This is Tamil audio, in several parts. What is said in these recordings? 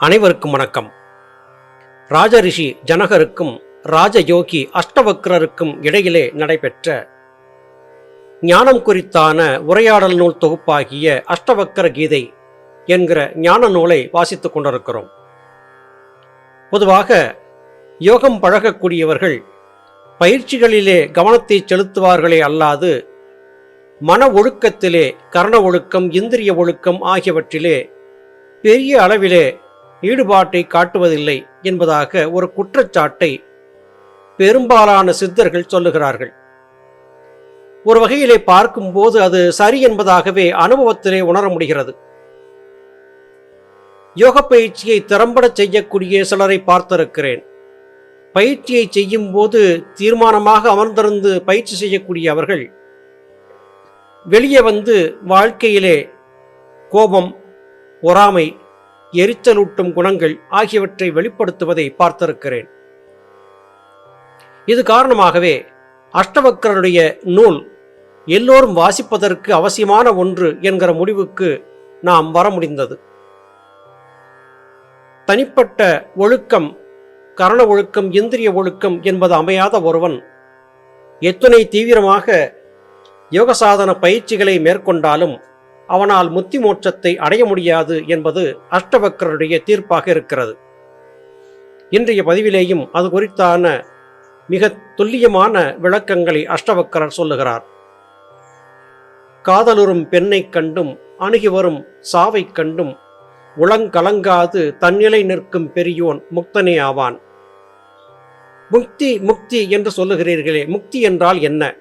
அனைவருக்கும் வணக்கம். ராஜரிஷி ஜனகருக்கும் ராஜயோகி அஷ்டவக்ரருக்கும் இடையிலே நடைபெற்ற ஞானம் குறித்தான உரையாடல் நூல் தொகுப்பாகிய அஷ்டவக்கர கீதை என்கிற ஞான நூலை வாசித்துக் கொண்டிருக்கிறோம். பொதுவாக யோகம் பழகக்கூடியவர்கள் பயிற்சிகளிலே கவனத்தை செலுத்துவார்களே அல்லாது மன ஒழுக்கத்திலே கரண ஒழுக்கம் இந்திரிய ஒழுக்கம் ஆகியவற்றிலே பெரிய அளவிலே ஈடுபாட்டை காட்டுவதில்லை என்பதாக ஒரு குற்றச்சாட்டை பெரும்பாலான சித்தர்கள் சொல்லுகிறார்கள். ஒரு வகையிலே பார்க்கும்போது அது சரி என்பதாகவே அனுபவத்திலே உணர முடிகிறது. யோக பயிற்சியை திறம்பட செய்யக்கூடிய சிலரை பார்த்திருக்கிறேன். பயிற்சியை செய்யும் போது தீர்மானமாக அமர்ந்திருந்து பயிற்சி செய்யக்கூடிய அவர்கள் வெளியே வந்து வாழ்க்கையிலே கோபம் பொறாமை எரிச்சலூட்டும் குணங்கள் ஆகியவற்றை வெளிப்படுத்துவதை பார்த்திருக்கிறேன். இது காரணமாகவே அஷ்டவக்கரனுடைய நூல் எல்லோரும் வாசிப்பதற்கு அவசியமான ஒன்று என்கிற முடிவுக்கு நாம் வர முடிந்தது. தனிப்பட்ட ஒழுக்கம் கரண ஒழுக்கம் இந்திரிய ஒழுக்கம் என்பது அமையாத ஒருவன் எத்தனை தீவிரமாக யோகசாதன பயிற்சிகளை மேற்கொண்டாலும் அவனால் முத்தி மோட்சத்தை அடைய முடியாது என்பது அஷ்டவக்கருடைய தீர்ப்பாக இருக்கிறது. இன்றைய பதிவிலேயும் அது குறித்தான மிக துல்லியமான விளக்கங்களை அஷ்டவக்கரர் சொல்லுகிறார். காதலுறும் பெண்ணைக் கண்டும் அணுகி வரும் சாவைக் கண்டும் உளங்கலங்காது தன்னிலை நிற்கும் பெரியோன் முக்தனே ஆவான். முக்தி முக்தி என்று சொல்லுகிறீர்களே முக்தி என்றால் என்ன?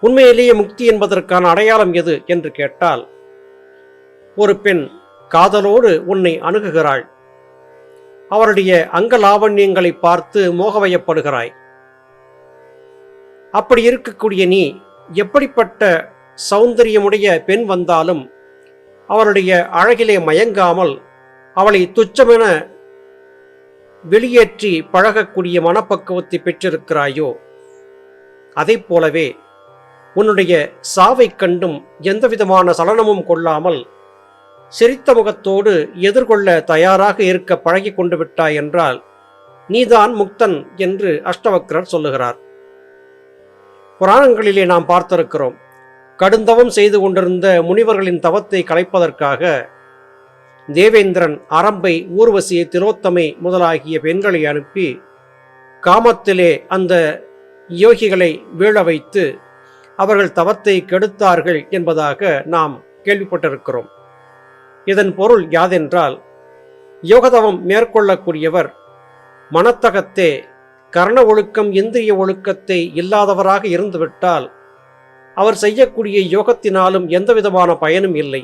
உண்மையிலேயே முக்தி என்பதற்கான அடையாளம் எது என்று கேட்டால் ஒரு பெண் காதலோடு உன்னை அணுகுகிறாள். அவருடைய அங்க லாவண்யங்களை பார்த்து மோகவயப்படுகிறாய். அப்படி இருக்கக்கூடிய நீ எப்படிப்பட்ட சௌந்தரியமுடைய பெண் வந்தாலும் அவளுடைய அழகிலே மயங்காமல் அவளை துச்சமென வெளியேற்றி பழகக்கூடிய மனப்பக்குவத்தை பெற்றிருக்கிறாயோ? அதைப் போலவே உன்னுடைய சாவைக் கண்டும் எந்தவிதமான சலனமும் கொள்ளாமல் சிரித்த முகத்தோடு எதிர்கொள்ள தயாராக இருக்க பழகி கொண்டு விட்டாய் என்றால் நீதான் முக்தன் என்று அஷ்டவக்ரர் சொல்லுகிறார். புராணங்களிலே நாம் பார்த்திருக்கிறோம். கடுந்தவம் செய்து கொண்டிருந்த முனிவர்களின் தவத்தை கலைப்பதற்காக தேவேந்திரன் அரம்பை ஊர்வசி திலோத்தமை முதலாகிய பெண்களை அனுப்பி காமத்திலே அந்த யோகிகளை வீழ வைத்து அவர்கள் தவத்தை கெடுத்தார்கள் என்பதாக நாம் கேள்விப்பட்டிருக்கிறோம். இதன் பொருள் யாதென்றால் யோகதவம் மேற்கொள்ளக்கூடியவர் மனத்தகத்தே கர்ண ஒழுக்கம் இந்திரிய ஒழுக்கத்தை இல்லாதவராக இருந்துவிட்டால் அவர் செய்யக்கூடிய யோகத்தினாலும் எந்தவிதமான பயனும் இல்லை.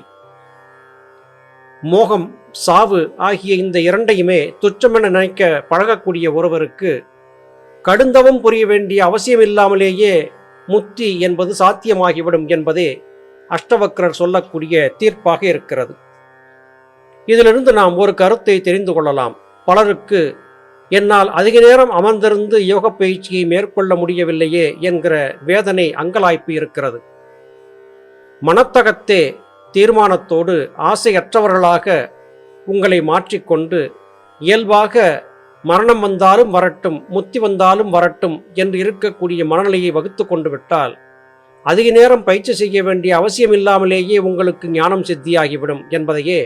மோகம் சாவு ஆகிய இந்த இரண்டையுமே துச்சமென நினைக்க பழகக்கூடிய ஒருவருக்கு கடுந்தவம் புரிய வேண்டிய அவசியமில்லாமலேயே முத்தி என்பது சாத்தியமாகிவிடும் என்பதே அஷ்டவக்ரர் சொல்லக்கூடிய தீர்ப்பாக இருக்கிறது. இதிலிருந்து நாம் ஒரு கருத்தை தெரிந்து கொள்ளலாம். பலருக்கு என்னால் அதிக நேரம் அமர்ந்திருந்து யோக பயிற்சியை மேற்கொள்ள முடியவில்லையே என்கிற வேதனை அங்கலாய்ப்பு இருக்கிறது. மனத்தகத்தே தீர்மானத்தோடு ஆசையற்றவர்களாக உங்களை மாற்றிக்கொண்டு இயல்பாக மரணம் வந்தாலும் வரட்டும் முத்தி வந்தாலும் வரட்டும் என்று இருக்கக்கூடிய மனநிலையை வகுத்து கொண்டு விட்டால் அதிக நேரம் பயிற்சி செய்ய வேண்டிய அவசியம் இல்லாமலேயே உங்களுக்கு ஞானம் சித்தியாகிவிடும் என்பதையே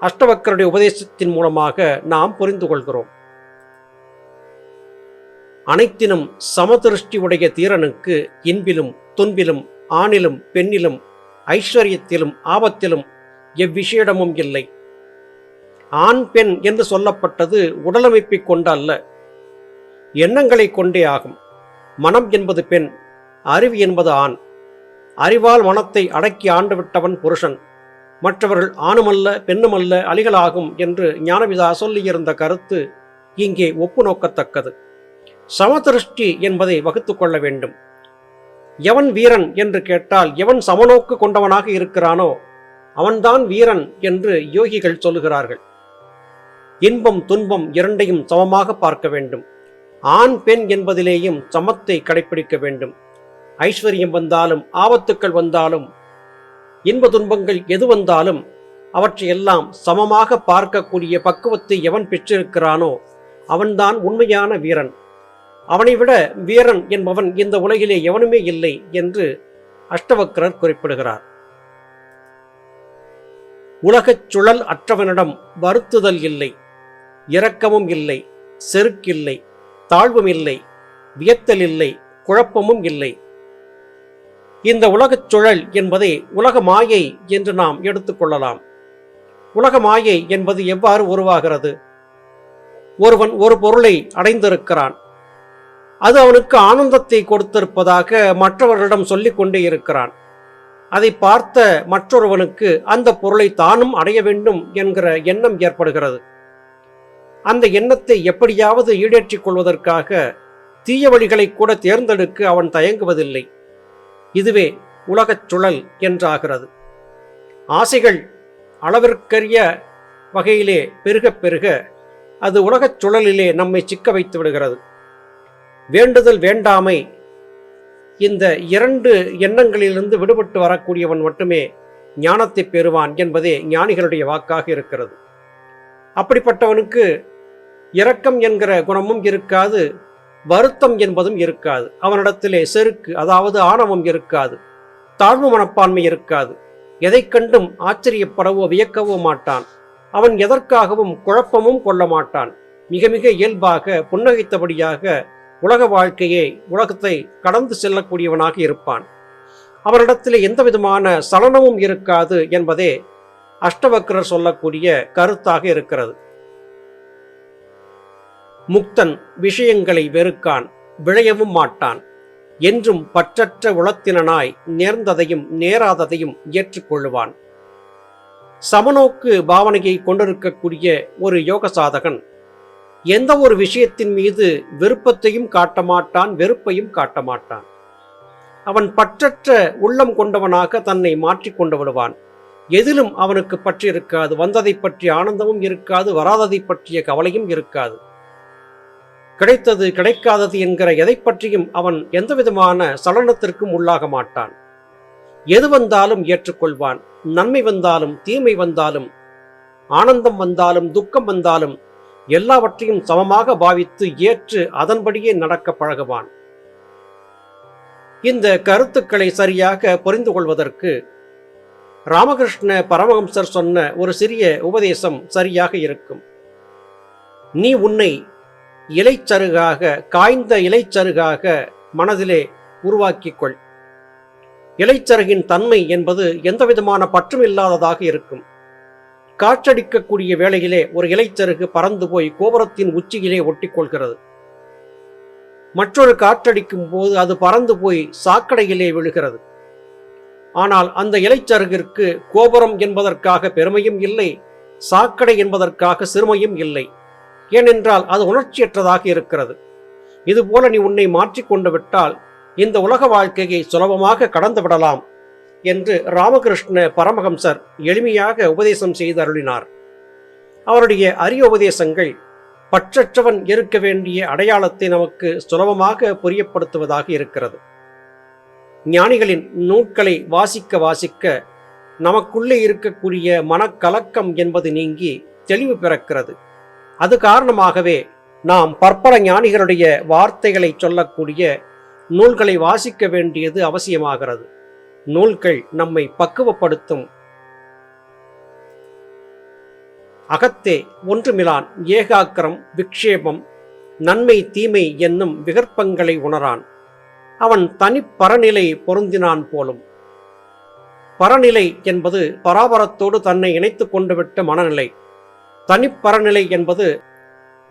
அஷ்டவக்கருடைய உபதேசத்தின் மூலமாக நாம் புரிந்து கொள்கிறோம். அனைத்தினும் சமதிருஷ்டி உடைய தீரனுக்கு இன்பிலும் துன்பிலும் ஆணிலும் பெண்ணிலும் ஐஸ்வர்யத்திலும் ஆபத்திலும் எவ்விஷேடமும் இல்லை. ஆண் பெண் என்று சொல்லப்பட்டது உடலமைப்பை கொண்டு அல்ல. எண்ணங்களை கொண்டே ஆகும். மனம் என்பது பெண் அறிவு என்பது ஆண். அறிவால் மனத்தை அடக்கி ஆண்டுவிட்டவன் புருஷன். மற்றவர்கள் ஆணுமல்ல பெண்ணுமல்ல அலிகளாகும் என்று ஞானவிதா சொல்லியிருந்த கருத்து இங்கே ஒப்பு நோக்கத்தக்கது சமதிருஷ்டி என்பதை வகுத்து கொள்ள வேண்டும். எவன் வீரன் என்று கேட்டால் எவன் சமநோக்கு கொண்டவனாக இருக்கிறானோ அவன்தான் வீரன் என்று யோகிகள் சொல்லுகிறார்கள். இன்பம் துன்பம் இரண்டையும் சமமாக பார்க்க வேண்டும். ஆண் பெண் என்பதிலேயும் சமத்தை கடைபிடிக்க வேண்டும். ஐஸ்வர்யம் வந்தாலும் ஆபத்துக்கள் வந்தாலும் இன்ப துன்பங்கள் எது வந்தாலும் அவற்றையெல்லாம் சமமாக பார்க்கக்கூடிய பக்குவத்தை எவன் பெற்றிருக்கிறானோ அவன்தான் உண்மையான வீரன். அவனை விட வீரன் என்பவன் இந்த உலகிலே எவனுமே இல்லை என்று அஷ்டவக்கரர் குறிப்பிடுகிறார். உலகச் சுழல் அற்றவனிடம் வருத்துதல் இல்லை. இரக்கமும் இல்லை செருக்கில்லை தாழ்வும் இல்லை வியத்தல் இல்லை குழப்பமும் இல்லை. இந்த உலகச் சுழல் என்பதை உலக மாயை என்று நாம் எடுத்துக்கொள்ளலாம் உலக மாயை என்பது எவ்வாறு உருவாகிறது? ஒருவன் ஒரு பொருளை அடைந்திருக்கிறான். அது அவனுக்கு ஆனந்தத்தை கொடுத்திருப்பதாக மற்றவர்களிடம் சொல்லிக் கொண்டே இருக்கிறான். அதை பார்த்த மற்றொருவனுக்கு அந்த பொருளை தானும் அடைய வேண்டும் என்கிற எண்ணம் ஏற்படுகிறது. அந்த எண்ணத்தை எப்படியாவது ஈடேற்றிக் கொள்வதற்காக தீய வழிகளை கூட தேர்ந்தெடுக்க அவன் தயங்குவதில்லை. இதுவே உலகச் சுழல் என்றாகிறது. ஆசைகள் அளவிற்கரிய வகையிலே பெருகப் பெருக அது உலகச் சுழலிலே நம்மை சிக்க வைத்து விடுகிறது. வேண்டுதல் வேண்டாமை இந்த இரண்டு எண்ணங்களிலிருந்து விடுபட்டு வரக்கூடியவன் மட்டுமே ஞானத்தை பெறுவான் என்பதே ஞானிகளுடைய வாக்காக இருக்கிறது. அப்படிப்பட்டவனுக்கு இரக்கம் என்கிற குணமும் இருக்காது வருத்தம் என்பதும் இருக்காது. அவனிடத்திலே செருக்கு அதாவது ஆணவம் இருக்காது தாழ்வு மனப்பான்மை இருக்காது. எதை கண்டும் ஆச்சரியப்படவோ வியக்கவோ மாட்டான். அவன் எதற்காகவும் குழப்பமும் கொள்ள மாட்டான். மிக மிக இயல்பாக புன்னகைத்தபடியாக உலக வாழ்க்கையை உலகத்தை கடந்து செல்லக்கூடியவனாக இருப்பான். அவரிடத்தில் எந்த விதமான சலனமும் இருக்காது என்பதே அஷ்டவக்கரர் சொல்லக்கூடிய கருத்தாக இருக்கிறது. முக்தன் விஷயங்களை வெறுக்கான் விழையவும் மாட்டான். என்றும் பற்றற்ற உளத்தினனாய் நேர்ந்ததையும் நேராததையும் ஏற்றுக்கொள்ளுவான். சமநோக்கு பாவனையை கொண்டிருக்கக்கூடிய ஒரு யோக சாதகன் எந்த ஒரு விஷயத்தின் மீது விருப்பத்தையும் காட்ட மாட்டான் வெறுப்பையும் காட்ட மாட்டான். அவன் பற்றற்ற உள்ளம் கொண்டவனாக தன்னை மாற்றிக்கொண்டு விடுவான். எதிலும் அவனுக்கு பற்றி இருக்காது வந்ததை பற்றிய ஆனந்தமும் இருக்காது வராததை பற்றிய கவலையும் இருக்காது. கிடைத்தது கிடைக்காதது என்கிற எதை பற்றியும் அவன் எந்தவிதமான சலனத்திற்கும் உள்ளாக மாட்டான். எது வந்தாலும் ஏற்றுக்கொள்வான். நன்மை வந்தாலும் தீமை வந்தாலும் ஆனந்தம் வந்தாலும் துக்கம் வந்தாலும் எல்லாவற்றையும் சமமாக பாவித்து ஏற்று அதன்படியே நடக்க பழகுவான். இந்த கருத்துக்களை சரியாக புரிந்து கொள்வதற்கு ராமகிருஷ்ண பரமஹம்சர் சொன்ன ஒரு சிறிய உபதேசம் சரியாக இருக்கும். நீ உன்னை இலைச்சருகாக காய்ந்த இலைச்சருகாக மனதிலே உருவாக்கிக் கொள் இலைச்சருகின் தன்மை என்பது எந்தவிதமான பற்றும் இல்லாததாக இருக்கும். காற்றடிக்கக்கூடிய வேளையிலே ஒரு இலைச்சருகு பறந்து போய் கோபுரத்தின் உச்சியிலே ஒட்டிக்கொள்கிறது. மற்றொரு காற்றடிக்கும் போது அது பறந்து போய் சாக்கடையிலே விழுகிறது. ஆனால் அந்த இலைச்சருகிற்கு கோபுரம் என்பதற்காக பெருமையும் இல்லை சாக்கடை என்பதற்காக சிறுமையும் இல்லை. ஏனென்றால் அது உணர்ச்சியற்றதாக இருக்கிறது. இதுபோல நீ உன்னை மாற்றிக்கொண்டு விட்டால் இந்த உலக வாழ்க்கையை சுலபமாக கடந்து விடலாம் என்று ராமகிருஷ்ண பரமஹம்சர் எளிமையாக உபதேசம் செய்து அருளினார். அவருடைய அரிய உபதேசங்கள் பற்றற்றவன் இருக்க வேண்டிய அடையாளத்தை நமக்கு சுலபமாக புரியப்படுத்துவதாக இருக்கிறது. ஞானிகளின் நூட்களை வாசிக்க வாசிக்க நமக்குள்ளே இருக்கக்கூடிய மனக்கலக்கம் என்பது நீங்கி தெளிவு பிறக்கிறது. அது காரணமாகவே நாம் பற்பல ஞானிகளுடைய வார்த்தைகளை சொல்லக்கூடிய நூல்களை வாசிக்க வேண்டியது அவசியமாகிறது. நூல்கள் நம்மை பக்குவப்படுத்தும். அகத்தே ஒன்றுமிலான் ஏகாக்கிரம் விக்ஷேபம் நன்மை தீமை என்னும் விகற்பங்களை உணரான். அவன் தனிப்பரநிலை பொருந்தினான் போலும். பரநிலை என்பது பராபரத்தோடு தன்னை இணைத்து கொண்டுவிட்ட மனநிலை. தனிப்பறநிலை என்பது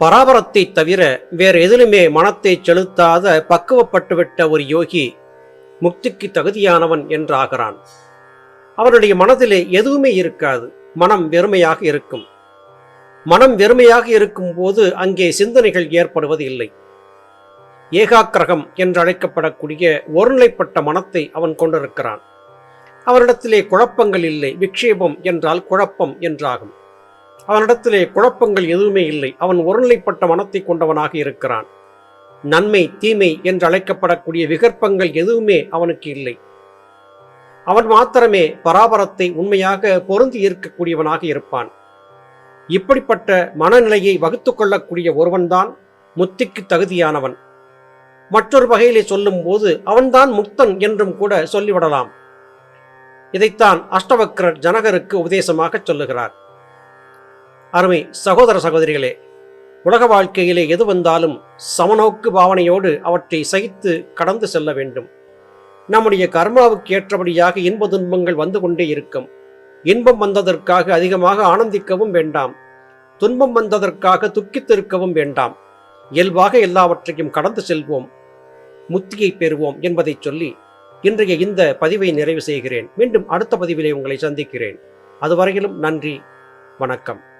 பராபரத்தை தவிர வேறு எதிலுமே மனத்தை செலுத்தாத பக்குவப்பட்டுவிட்ட ஒரு யோகி முக்திக்கு தகுதியானவன் என்றாகிறான். அவனுடைய மனதிலே எதுவுமே இருக்காது. மனம் வெறுமையாக இருக்கும். மனம் வெறுமையாக இருக்கும் போது அங்கே சிந்தனைகள் ஏற்படுவது இல்லை ஏகாக்கிரகம் என்று அழைக்கப்படக்கூடிய ஒருநிலைப்பட்ட மனத்தை அவன் கொண்டிருக்கிறான். அவரிடத்திலே குழப்பங்கள் இல்லை. விக்ஷேபம் என்றால் குழப்பம் என்றாகும். அவனிடத்திலே குழப்பங்கள் எதுவுமே இல்லை. அவன் ஒருநிலைப்பட்ட மனத்தை கொண்டவனாக இருக்கிறான். நன்மை தீமை என்று அழைக்கப்படக்கூடிய விகற்பங்கள் எதுவுமே அவனுக்கு இல்லை. அவன் மாத்திரமே பராபரத்தை உண்மையாக பொருந்தி இருக்கக்கூடியவனாக இருப்பான். இப்படிப்பட்ட மனநிலையை வகுத்து கொள்ளக்கூடிய ஒருவன்தான் முத்திக்கு தகுதியானவன். மற்றொரு வகையிலே சொல்லும் போது அவன்தான் முக்தன் என்றும் கூட சொல்லிவிடலாம். இதைத்தான் அஷ்டவக்ரர் ஜனகருக்கு உபதேசமாக சொல்லுகிறார். அருமை சகோதர சகோதரிகளே உலக வாழ்க்கையிலே எது வந்தாலும் சமநோக்கு பாவனையோடு அவற்றை சகித்து கடந்து செல்ல வேண்டும். நம்முடைய கர்மாவுக்கு ஏற்றபடியாக இன்ப துன்பங்கள் வந்து கொண்டே இருக்கும். இன்பம் வந்ததற்காக அதிகமாக ஆனந்திக்கவும் வேண்டாம். துன்பம் வந்ததற்காக துக்கித்திருக்கவும் வேண்டாம். இயல்பாக எல்லாவற்றையும் கடந்து செல்வோம். முத்தியை பெறுவோம் என்பதை சொல்லி இன்றைய இந்த பதிவை நிறைவு செய்கிறேன். மீண்டும் அடுத்த பதிவிலே உங்களை சந்திக்கிறேன். அதுவரையிலும் நன்றி வணக்கம்.